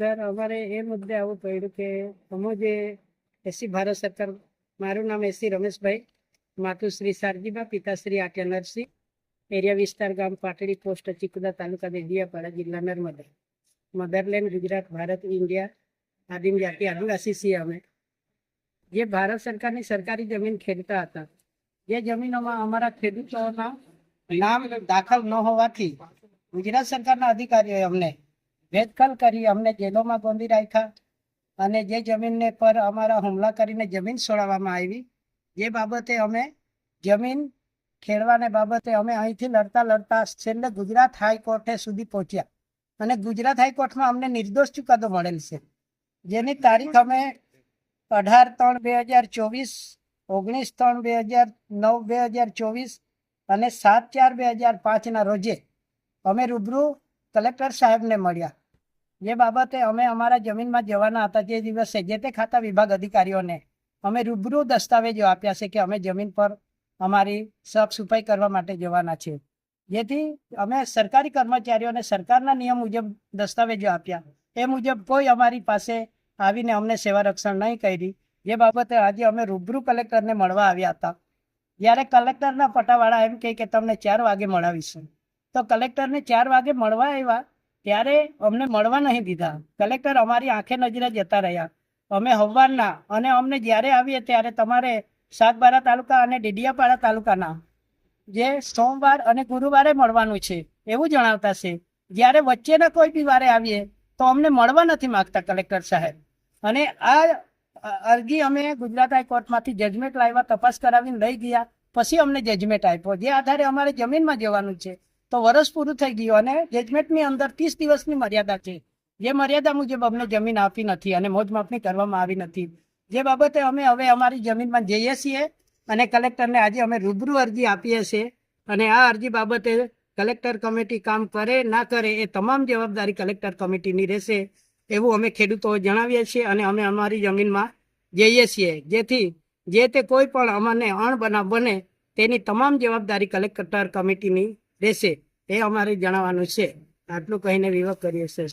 Sir, અમારે એ મુદ્દે આવું પડ્યું કે અમો જે એસી ભારત સરકાર, મારું નામ એસી રમેશભાઈ માતુશ્રી સારજીબા પિતાશ્રી આટ્યા નરસિંહ, એરિયા વિસ્તાર ગામ પાટડી પોસ્ટ ચીકુદા તાલુકા દેડિયાપાડા જિલ્લા નર્મદા. મધરલેન્ડ, ગુજરાત, ભારત, ઇન્ડિયા, આદિમ જાતિ, આદિવાસી છીએ અમે. જે ભારત સરકારની સરકારી જમીન ખેડતા હતા, જે જમીનોમાં અમારા ખેડૂતોના નામ દાખલ ન હોવાથી ગુજરાત સરકારના અધિકારીઓએ અમને ભેદખલ કરી, અમને જેલોમાં ગોંધી રાખ્યા અને જે જમીનને પર અમારા હુમલા કરીને જમીન છોડાવવામાં આવી, જે બાબતે અમે જમીન ખેડવાને બાબતે અમે અહીંથી લડતા લડતા છેલ્લે ગુજરાત હાઈકોર્ટે સુધી પહોંચ્યા. અને ગુજરાત હાઈકોર્ટમાં અમને નિર્દોષ ચુકાદો મળેલ છે. જેની તારીખ અમે અઢાર ત્રણ બે હજાર ચોવીસ, ઓગણીસ ત્રણ બે હજાર નવ બે હજાર ચોવીસ અને સાત ચાર બે હજાર પાંચના રોજે અમે રૂબરૂ કલેક્ટર સાહેબને મળ્યા. જે બાબતે અમે અમારા જમીનમાં જવાના હતા તે દિવસે જે તે ખાતા વિભાગ અધિકારીઓને અમે રૂબરૂ દસ્તાવેજો આપ્યા છે કે અમે જમીન પર અમારી સાફ સફાઈ કરવા માટે જવાના છે જેથી અમે સરકારી કર્મચારીઓને સરકારના નિયમ મુજબ દસ્તાવેજો આપ્યા. એ મુજબ કોઈ અમારી પાસે આવીને અમને સેવા રક્ષણ નહીં કરી. જે બાબતે આજે અમે રૂબરૂ કલેક્ટરને મળવા આવ્યા હતા. જ્યારે કલેક્ટરના પટાવાળા એમ કહે કે તમને ચાર વાગે મળાવીશું. તો કલેક્ટરને ચાર વાગે મળવા આવ્યા ત્યારે અમને મળવા નહીં દીધા. કલેક્ટર અમારી આંખે નજરે જતા રહ્યા. અમે હવારના અને અમને જ્યારે આવીએ ત્યારે તમારે સાગબારા તાલુકા અને ડેડિયાપાડા તાલુકાના જે સોમવાર અને ગુરુવારે મળવાનું છે એવું જણાવતા છે. જ્યારે વચ્ચેના કોઈ બી વારે આવીએ તો અમને મળવા નથી માંગતા કલેક્ટર સાહેબ. અને આ અરજી અમે ગુજરાત હાઈકોર્ટમાંથી જજમેન્ટ લાવ્યા, તપાસ કરાવીને લઈ ગયા, પછી અમને જજમેન્ટ આપ્યો. જે આધારે અમારે જમીનમાં જવાનું છે તો વર્ષ પૂરું થઈ ગયું અને જજમેન્ટની અંદર ત્રીસ દિવસની મર્યાદા છે. જે મર્યાદા મુજબ અમને જમીન આપી નથી અને મોજમાપણી કરવામાં આવી નથી. જે બાબતે અમે હવે અમારી જમીનમાં જઈએ છીએ અને કલેક્ટરને આજે અમે રૂબરૂ અરજી આપીએ છીએ અને આ અરજી બાબતે કલેક્ટર કમિટી કામ કરે ના કરે એ તમામ જવાબદારી કલેક્ટર કમિટીની રહેશે એવું અમે ખેડૂતો જણાવીએ છીએ અને અમે અમારી જમીનમાં જઈએ છીએ. જેથી જે તે કોઈ પણ અમને અણબનાવ બને તેની તમામ જવાબદારી કલેક્ટર કમિટીની રહેશે. એ અમારે જણાવવાનું છે. આટલું કહીને વિવક કરીએ છીએ.